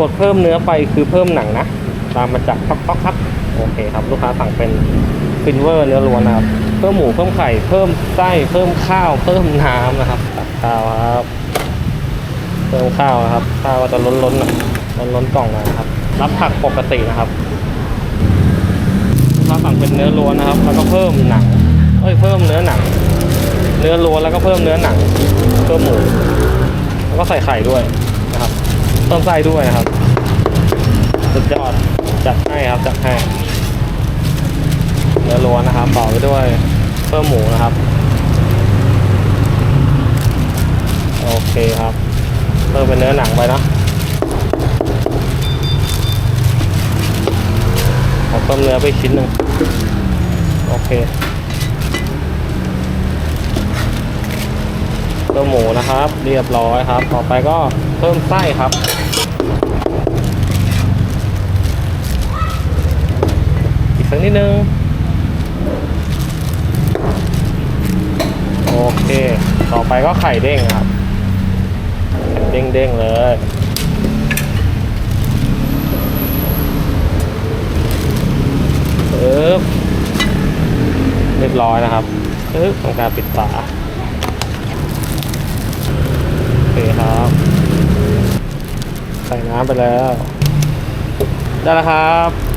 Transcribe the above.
กดเพิ่มเนื้อไปคือเพิ่มหนังนะ ตามมาจากต๊อกต๊อกครับโอเคครับ ลูกค้าสั่งเป็นฟินเวอร์เนื้อล้วนนะครับ เพิ่มหมูเพิ่มไข่เพิ่มไส้เพิ่มข้าวเพิ่มน้ำนะครับตักข้าวครับเพิ่มข้าวนะครับข้าวก็จะล้นๆหน่อยล้นกล่องนะครับ รับผักปกตินะครับถ้าสั่งเป็นเนื้อล้วนนะครับ แล้วก็เพิ่มหนังเอ้ยเพิ่มเนื้อหนัง เนื้อล้วนแล้วก็เพิ่มเนื้อหนังเพิ่มหมูแล้วก็ใส่ไข่ด้วย นะครับเพิ่มไส้ด้วยนะครับ สุดยอด จัดให้ครับ จัดให้เนื้อล้วนนะครับต่อไปด้วยเพิ่มหมูนะครับ โอเคครับ เพิ่มเป็นเนื้อหนังไปนะเอเพิ่มเนื้อไปชิ้นหนึ่งโอเคเพิ่มหมูนะครับ เรียบร้อยครับ ต่อไปก็เพิ่มไส้ครับ อีก สักนิดนึง โอเค ต่อไปก็ไข่เด้งครับ เด้งเด้งเลยปึ๊บเรียบร้อยนะครับปึ๊บทำการปิดฝาโอเคครับ ใส่น้ำไปแล้ว ได้แล้วครับ